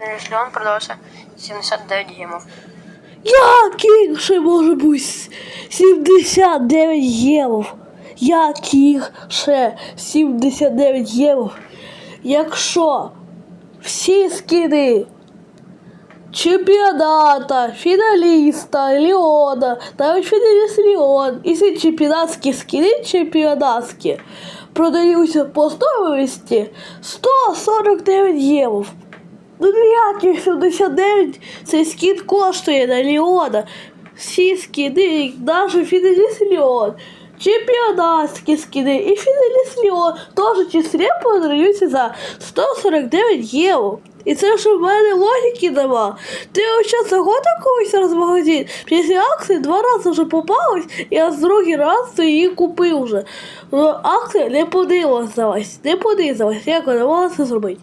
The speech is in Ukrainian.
Леон продавався 79 гемов. Яких ще може бути 79 євро? Яких ще 79 євро? Якщо всі скини чемпіоната, фіналіста, Леона, навіть фіналіст Леон, і всі чемпіонатські скини чемпіонатські продаються по стоимості 149 євро. Ну ніяких 79 цей скін коштує на Леона. Всі скини, навіть фіналіст Леон, чемпіонатські скини і фіналіст Леон теж числі продаються за 149 євро. І це ж в мене логіки нема. Ти ще заходив колись раз магазин, після акції два рази вже попалась, і я з другий раз то її купив вже. Ну, акція не подивилась, не подивилась, як вона могла це зробити.